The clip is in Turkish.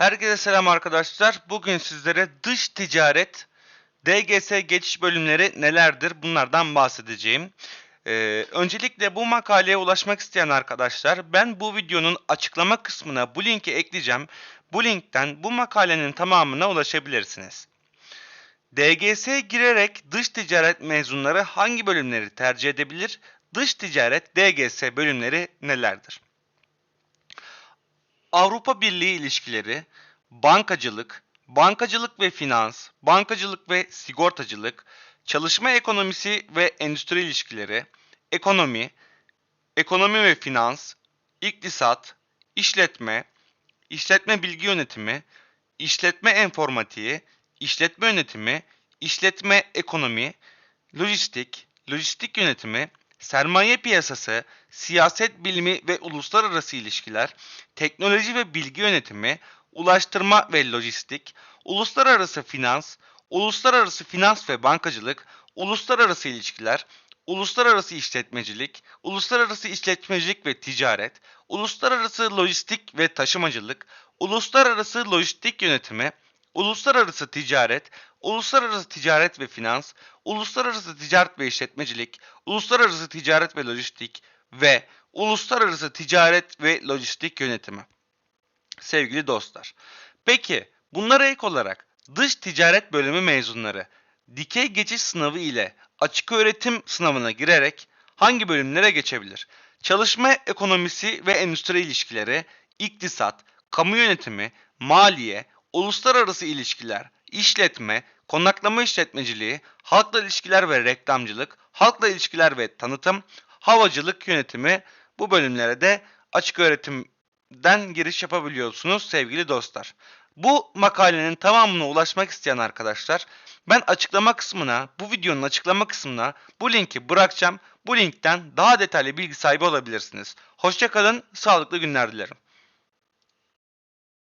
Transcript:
Herkese selam arkadaşlar. Bugün sizlere dış ticaret DGS geçiş bölümleri nelerdir bunlardan bahsedeceğim. Ee, öncelikle bu makaleye ulaşmak isteyen arkadaşlar ben bu videonun açıklama kısmına bu linki ekleyeceğim. Bu linkten bu makalenin tamamına ulaşabilirsiniz. DGS'ye girerek dış ticaret mezunları hangi bölümleri tercih edebilir? Dış ticaret DGS bölümleri nelerdir? Avrupa Birliği ilişkileri, bankacılık, bankacılık ve finans, bankacılık ve sigortacılık, çalışma ekonomisi ve endüstri ilişkileri, ekonomi, ekonomi ve finans, iktisat, işletme, işletme bilgi yönetimi, işletme enformatiği, işletme yönetimi, işletme ekonomi, lojistik, lojistik yönetimi, sermaye piyasası, siyaset bilimi ve uluslararası ilişkiler, teknoloji ve bilgi yönetimi, ulaştırma ve lojistik, uluslararası finans, uluslararası finans ve bankacılık, uluslararası ilişkiler, uluslararası işletmecilik, uluslararası işletmecilik ve ticaret, uluslararası lojistik ve taşımacılık, uluslararası lojistik yönetimi, uluslararası ticaret, uluslararası ticaret ve finans, uluslararası ticaret ve işletmecilik, uluslararası ticaret ve lojistik ve uluslararası ticaret ve lojistik yönetimi. Sevgili dostlar. Peki bunlara ek olarak dış ticaret bölümü mezunları dikey geçiş sınavı ile açık öğretim sınavına girerek hangi bölümlere geçebilir? Çalışma ekonomisi ve endüstri ilişkileri, iktisat, kamu yönetimi, maliye, uluslararası ilişkiler, işletme, konaklama işletmeciliği, halkla ilişkiler ve reklamcılık, halkla ilişkiler ve tanıtım, havacılık yönetimi bu bölümlere de açık öğretimden giriş yapabiliyorsunuz sevgili dostlar. Bu makalenin tamamına ulaşmak isteyen arkadaşlar ben açıklama kısmına, bu videonun açıklama kısmına bu linki bırakacağım. Bu linkten daha detaylı bilgi sahibi olabilirsiniz. Hoşçakalın, sağlıklı günler dilerim.